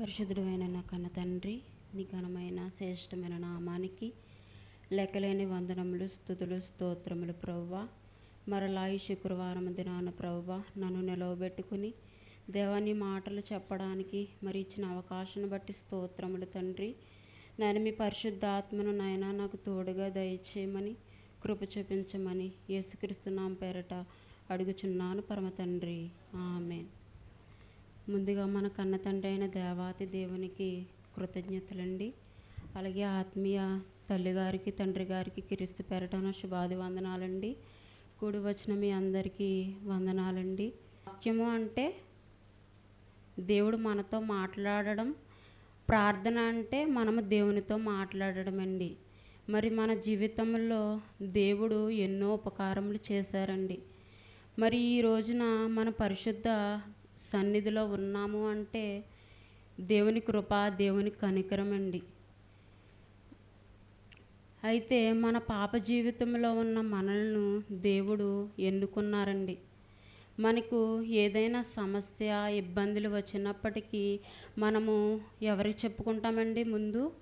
పరిశుద్ధుడైన నా కన్న తండ్రి నీ ఘనమైన శ్రేష్టమైన నామానికి లెక్కలేని వందనములు స్థుతులు స్తోత్రములు ప్రవ్వ. మరలా ఈ శుక్రవారం దినాన ప్రవ్వ నన్ను నిలవబెట్టుకుని దేవాన్ని మాటలు చెప్పడానికి మరి ఇచ్చిన అవకాశాన్ని బట్టి స్తోత్రములు తండ్రి. నేను మీ పరిశుద్ధాత్మను నాయన నాకు తోడుగా దయచేయమని కృప చూపించమని యేసుక్రీస్తు నామ పేరట అడుగుచున్నాను పరమ తండ్రి. ఆమె ముందుగా మన కన్న తండ్రి అయిన దేవాతి దేవునికి కృతజ్ఞతలండి. అలాగే ఆత్మీయ తల్లిగారికి తండ్రి గారికి క్రీస్తు పెరటన శుభాది వందనాలండి కూడి వచ్చిన మీ అందరికీ వందనాలండి. వాక్యము అంటే దేవుడు మనతో మాట్లాడడం. ప్రార్థన అంటే మనము దేవునితో మాట్లాడడం అండి మరి మన జీవితంలో దేవుడు ఎన్నో ఉపకారములు చేశారండి. మరి ఈ రోజున మన పరిశుద్ధ సన్నిధిలో ఉన్నాము అంటే దేవుని కృప దేవుని కనికరం అండి అయితే మన పాప జీవితంలో ఉన్న మనల్ని దేవుడు ఎన్నుకున్నారండి. మనకు ఏదైనా సమస్య ఇబ్బందులు వచ్చినప్పటికీ మనము ఎవరికి చెప్పుకుంటామండి ముందు?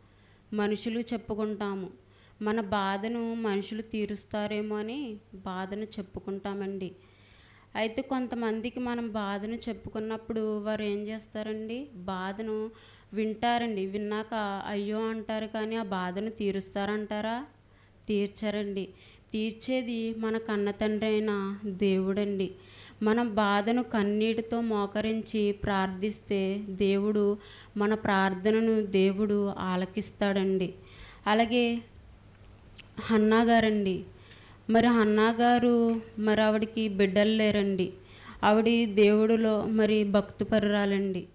మనుషులు చెప్పుకుంటాము. మన బాధను మనుషులు తీరుస్తారేమో అని బాధను చెప్పుకుంటామండి. అయితే కొంతమందికి మనం బాధను చెప్పుకున్నప్పుడు వారు ఏం చేస్తారండి? బాధను వింటారండి. విన్నాక అయ్యో అంటారు కానీ ఆ బాధను తీరుస్తారంటారా? తీర్చరండి. తీర్చేది మన కన్న తండ్రి అయిన దేవుడండి. మనం బాధను కన్నీటితో మోకరించి ప్రార్థిస్తే దేవుడు మన ప్రార్థనను దేవుడు ఆలకిస్తాడండి. అలాగే హన్నా గారండి మరి హన్నా గారు మరి ఆవిడకి బిడ్డలు లేరండి. ఆవిడ దేవుడిలో మరి భక్తుపరురాలండి.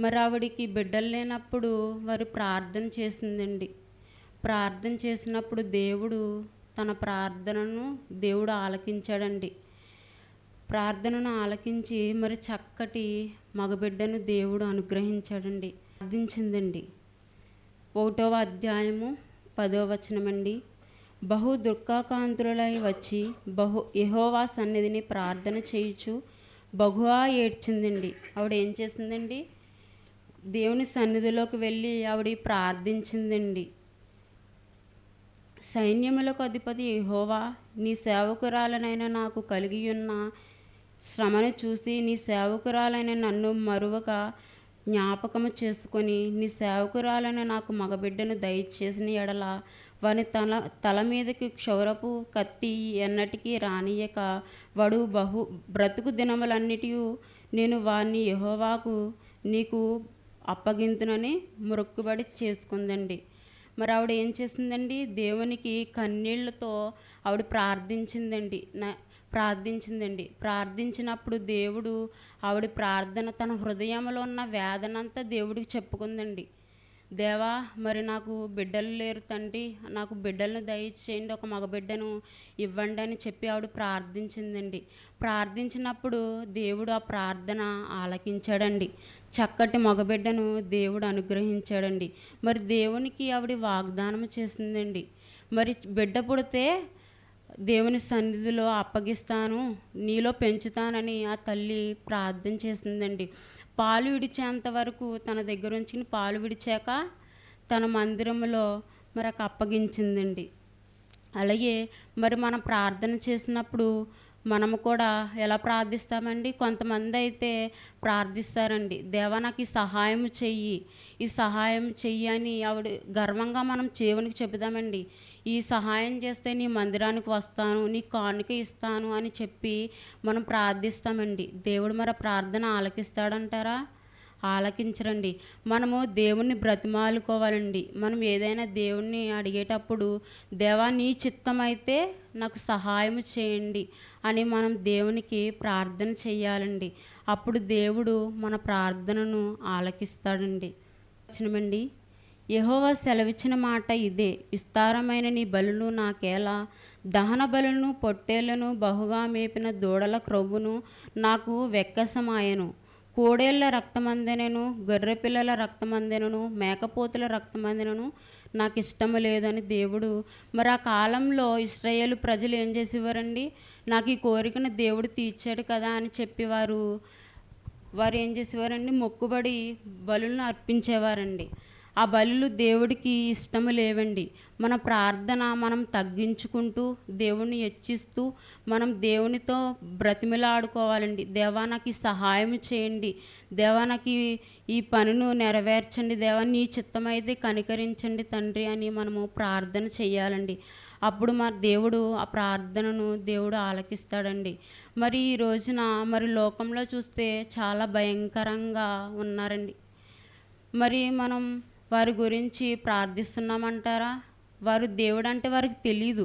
మరి ఆవిడికి బిడ్డలు లేనప్పుడు వారు ప్రార్థన చేసిందండి. ప్రార్థన చేసినప్పుడు దేవుడు తన ప్రార్థనను దేవుడు ఆలకించాడండి. ప్రార్థనను ఆలకించి మరి చక్కటి మగబిడ్డను దేవుడు అనుగ్రహించాడండి. ప్రార్థించిందండి. ఒకటవ అధ్యాయము పదో వచనమండి. బహు దుఃఖాకాంతులై వచ్చి బహు యహోవా సన్నిధిని ప్రార్థన చేయుచు బహువా ఏడ్చిందండి. ఆవిడ ఏం చేసిందండి? దేవుని సన్నిధిలోకి వెళ్ళి ఆవిడ ప్రార్థించిందండి. సైన్యములకు అధిపతి యహోవా నీ సేవకురాలనైనా నాకు కలిగి ఉన్న శ్రమను చూసి నీ సేవకురాలైన నన్ను మరువగా జ్ఞాపకము చేసుకొని నీ సేవకురాలను నాకు మగబిడ్డను దయచేసిన ఎడల వాని తల తల మీదకి క్షౌరపు కత్తి ఎన్నటికీ రానియక వాడు బహు బ్రతుకు దినములన్నిటి నేను వాణ్ణి యహోవాకు నీకు అప్పగింతునని మొక్కుబడి చేసుకుందండి. మరి ఆవిడ ఏం చేసిందండి? దేవునికి కన్నీళ్ళతో ఆవిడ ప్రార్థించిందండి. నా ప్రార్థించిందండి. ప్రార్థించినప్పుడు దేవుడు ఆవిడ ప్రార్థన తన హృదయంలో ఉన్న వేదనంతా దేవుడికి చెప్పుకుందండి. దేవా మరి నాకు బిడ్డలు లేరు తండ్రి నాకు బిడ్డలను దయచేయండి ఒక మగబిడ్డను ఇవ్వండి అని చెప్పి ఆవిడ ప్రార్థించిందండి. ప్రార్థించినప్పుడు దేవుడు ఆ ప్రార్థన ఆలకించాడండి. చక్కటి మగబిడ్డను దేవుడు అనుగ్రహించాడండి. మరి దేవునికి ఆవిడ వాగ్దానం చేసిందండి. మరి బిడ్డ పుడితే దేవుని సన్నిధిలో అప్పగిస్తాను నీలో పెంచుతానని ఆ తల్లి ప్రార్థన చేసిందండి. పాలు విడిచేంత వరకు తన దగ్గర ఉంచి పాలు విడిచాక తన మందిరంలో మరి అక్క అప్పగించిందండి. అలాగే మరి మనం ప్రార్థన చేసినప్పుడు మనము కూడా ఎలా ప్రార్థిస్తామండి? కొంతమంది అయితే ప్రార్థిస్తారండి దేవా నాకు ఈ సహాయం చెయ్యి. ఈ సహాయం చెయ్యి అని ఆవిడ గర్వంగా మనం దేవునికి చెబుదామండి. ఈ సహాయం చేస్తే నీ మందిరానికి వస్తాను నీ కానుక ఇస్తాను అని చెప్పి మనం ప్రార్థిస్తామండి. దేవుడు మరి ప్రార్థన ఆలకిస్తాడంటారా? ఆలకించరండి. మనము దేవుణ్ణి బ్రతిమాలుకోవాలండి. మనం ఏదైనా దేవుణ్ణి అడిగేటప్పుడు దేవా నీ చిత్తం అయితే నాకు సహాయం చేయండి అని మనం దేవునికి ప్రార్థన చేయాలండి అప్పుడు దేవుడు మన ప్రార్థనను ఆలకిస్తాడండి. వచ్చినమండి యహోవా సెలవిచ్చిన మాట ఇదే. విస్తారమైన నీ బలులు నాకేలా? దహన బలులను పొట్టేళ్ళను బహుగా మేపిన దూడల క్రొవ్వును నాకు వెక్కసమాయను. కోడేళ్ళ రక్తమందెనను గొర్రెపిల్లల రక్తమందెనను మేకపోతుల రక్తమందెనను నాకు ఇష్టము లేదని దేవుడు. మరి ఆ కాలంలో ఇస్రాయేల్ ప్రజలు ఏం చేసేవారండి? నాకు ఈ కోరికను దేవుడు తీర్చాడు కదా అని చెప్పి వారు వారు ఏం చేసేవారండి? మొక్కుబడి బలులను అర్పించేవారండి. ఆ బలులు దేవుడికి ఇష్టము లేవండి. మన ప్రార్థన మనం తగ్గించుకుంటూ దేవుణ్ణి హెచ్చిస్తూ మనం దేవునితో బ్రతిమిలాడుకోవాలండి. దేవా నాకు సహాయం చేయండి. దేవా నాకు ఈ- ఈ పనును నెరవేర్చండి. దేవా నీ చిత్తమైతే కనికరించండి తండ్రి అని మనము ప్రార్థన చేయాలండి అప్పుడు మరి దేవుడు ఆ ప్రార్థనను దేవుడు ఆలకిస్తాడండి. మరి ఈ రోజున మరి లోకంలో చూస్తే చాలా భయంకరంగా ఉన్నారండి. మరి మనం వారి గురించి ప్రార్థిస్తున్నామంటారా? వారు దేవుడు అంటే వారికి తెలియదు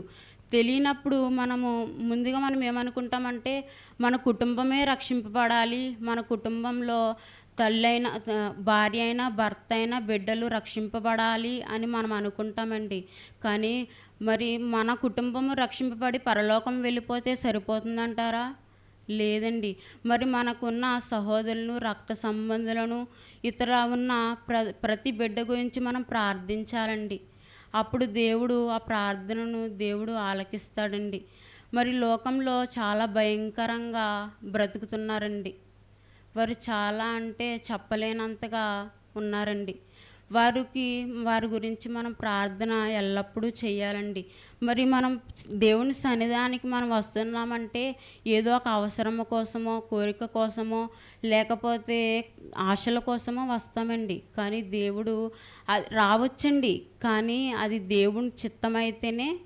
తెలియనప్పుడు మనము ముందుగా మనం ఏమనుకుంటామంటే మన కుటుంబమే రక్షింపబడాలి. మన కుటుంబంలో తల్లైన భార్య అయినా భర్త అయినా బిడ్డలు రక్షింపబడాలి అని మనం అనుకుంటామండి. కానీ మరి మన కుటుంబము రక్షింపబడి పరలోకం వెళ్ళిపోతే సరిపోతుందంటారా? లేదండి. మరి మనకున్న సహోదరులను రక్త సంబంధులను ఇతర ఉన్న ప్ర ప్రతి బిడ్డ గురించి మనం ప్రార్థించాలండి. అప్పుడు దేవుడు ఆ ప్రార్థనను దేవుడు ఆలకిస్తాడండి. మరి లోకంలో చాలా భయంకరంగా బ్రతుకుతున్నారండి. వారు చాలా అంటే చెప్పలేనంతగా ఉన్నారండి. వారికి వారి గురించి మనం ప్రార్థన ఎల్లప్పుడూ చేయాలండి. మరి మనం దేవుని సన్నిధానికి మనం వస్తున్నామంటే ఏదో ఒక అవసరం కోసమో కోరిక కోసమో లేకపోతే ఆశల కోసమో వస్తామండి. కానీ దేవుడు రావచ్చండి. కానీ అది దేవుని చిత్తమైతేనే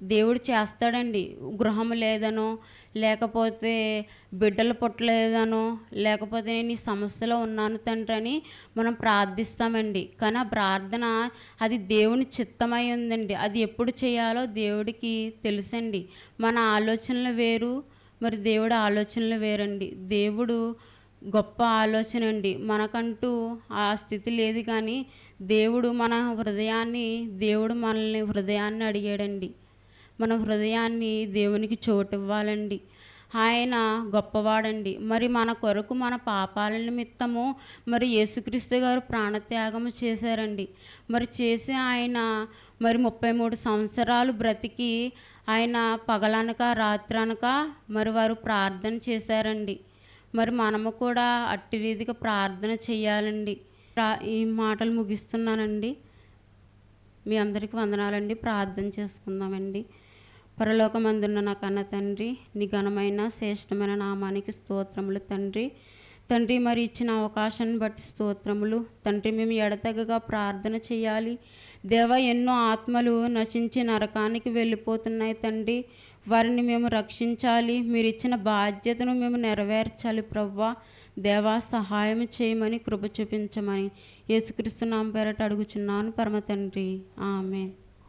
దేవుడు చేస్తాడండి. గృహం లేదనో లేకపోతే బిడ్డలు పుట్టలేదనో లేకపోతే నేను ఈ సమస్యలో ఉన్నాను తండ్రి అని మనం ప్రార్థిస్తామండి. కానీ ఆ ప్రార్థన అది దేవుని చిత్తమై ఉందండి. అది ఎప్పుడు చేయాలో దేవుడికి తెలుసండి. మన ఆలోచనలు వేరు మరి దేవుడి ఆలోచనలు వేరండి. దేవుడు గొప్ప ఆలోచన అండి. మనకంటూ ఆ స్థితి లేదు కానీ దేవుడు మన హృదయాన్ని దేవుడు మనల్ని హృదయాన్ని అడిగాడండి. మన హృదయాన్ని దేవునికి చోటు ఇవ్వాలండి ఆయన గొప్పవాడండి. మరి మన కొరకు మన పాపాల నిమిత్తము మరి యేసుక్రీస్తు గారు ప్రాణత్యాగం చేశారండి. మరి చేసి ఆయన మరి ముప్పై మూడు సంవత్సరాలు బ్రతికి ఆయన పగలనక రాత్రనక మరి వారు ప్రార్థన చేశారండి. మరి మనము కూడా అట్టి రీతిగా ప్రార్థన చేయాలండి. ప్రా- ఈ మాటలు ముగిస్తున్నానండి. మీ అందరికీ వందనాలండి. ప్రార్థన చేసుకుందామండి. పరలోకమందున్న నా కన్న తండ్రి నీ ఘనమైన శ్రేష్టమైన నామానికి స్తోత్రములు తండ్రి. తండ్రి మరి ఇచ్చిన అవకాశాన్ని బట్టి స్తోత్రములు. తండ్రి మేము ఎడతెగగా ప్రార్థన చేయాలి. దేవ ఎన్నో ఆత్మలు నశించి నరకానికి వెళ్ళిపోతున్నాయి తండ్రి. వారిని మేము రక్షించాలి. మీరు ఇచ్చిన బాధ్యతను మేము నెరవేర్చాలి ప్రవ్వా. దేవా సహాయం చేయమని కృప చూపించమని యేసుక్రీస్తు నామ పేరట అడుగుచున్నాను పరమ తండ్రి. ఆమె